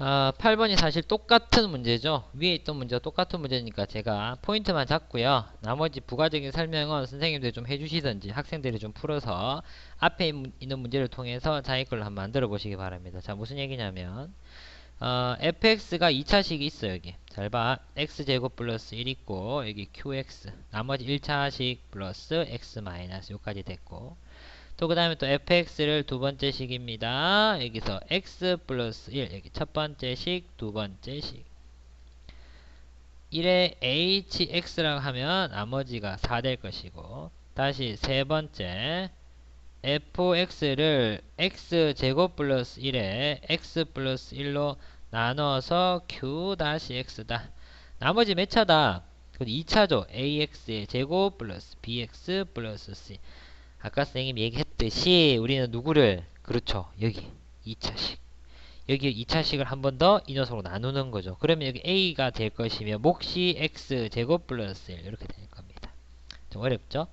아, 8번이 사실 똑같은 문제죠. 위에 있던 문제와 똑같은 문제니까 제가 포인트만 잡고요. 나머지 부가적인 설명은 선생님들이 좀 해주시든지 학생들이 좀 풀어서 앞에 있- 있는 문제를 통해서 자기 걸로 한번 만들어 보시기 바랍니다. 자, 무슨 얘기냐면 어, fx가 2차식이 있어 여기. 잘 봐. x제곱 플러스 1 있고 여기 qx 나머지 1차식 플러스 x 마이너스 요까지 됐고 또 그 다음에 또 fx를 두 번째 식입니다. 여기서 x 플러스 1 여기 첫 번째 식, 두 번째 식 1에 hx라고 하면 나머지가 4 될 것이고 다시 세 번째 fx를 x제곱 플러스 1에 x 플러스 1로 나눠서 q 다시 x다. 나머지 몇 차다? 그건 2차죠. ax의 제곱 플러스 bx 플러스 c 아까 선생님이 얘기했듯이 우리는 누구를? 그렇죠. 여기 2차식. 여기 2차식을 한 번 더 이 녀석으로 나누는 거죠. 그러면 여기 a가 될 것이며 몫이 x 제곱 플러스 1 이렇게 될 겁니다. 좀 어렵죠?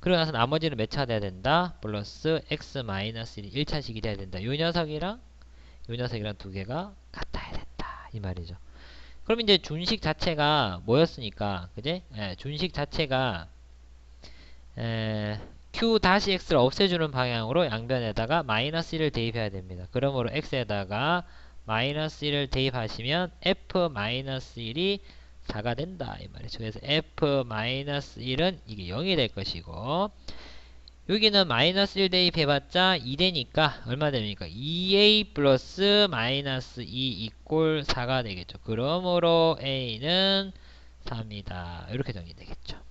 그러고 나서 나머지는 몇 차 돼야 된다? 플러스 x 마이너스 1 1차식이 돼야 된다. 요 녀석이랑 요 녀석이랑 두 개가 같아야 된다. 이 말이죠. 그럼 이제 준식 자체가 뭐였으니까? 그제 예, 준식 자체가 에, q 다시 x를 없애주는 방향으로 양변에다가 마이너스 1을 대입해야 됩니다. 그러므로 x에다가 마이너스 1을 대입하시면 f 마이너스 1이 4가 된다 이 말이죠. 그래서 f 마이너스 1은 이게 0이 될 것이고 여기는 마이너스 1 대입해봤자 2 되니까 얼마 됩니까? 2a 플러스 마이너스 2 이꼴 4가 되겠죠. 그러므로 a는 4입니다. 이렇게 정리되겠죠.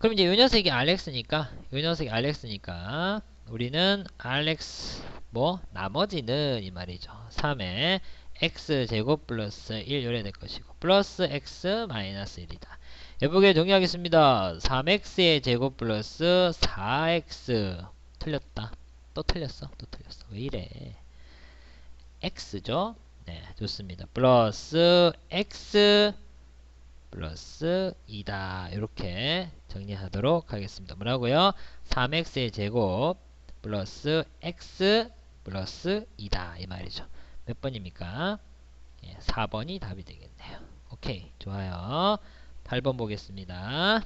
그럼 이제 요 녀석이 rx니까 요 녀석이 rx니까 우리는 rx 뭐 나머지는 이 말이죠. 3에 x 제곱 플러스 1 요래 될 것이고 플러스 x 마이너스 1이다. 예쁘게 정리하겠습니다. 3x의 제곱 플러스 4x 틀렸다. 또 틀렸어? 또 틀렸어. 왜 이래? x죠? 네 좋습니다. 플러스 x 플러스 2다. 이렇게 정리하도록 하겠습니다. 뭐라고요? 3x의 제곱 플러스 x 플러스 2다. 이 말이죠. 몇 번입니까? 예, 4번이 답이 되겠네요. 오케이. 좋아요. 8번 보겠습니다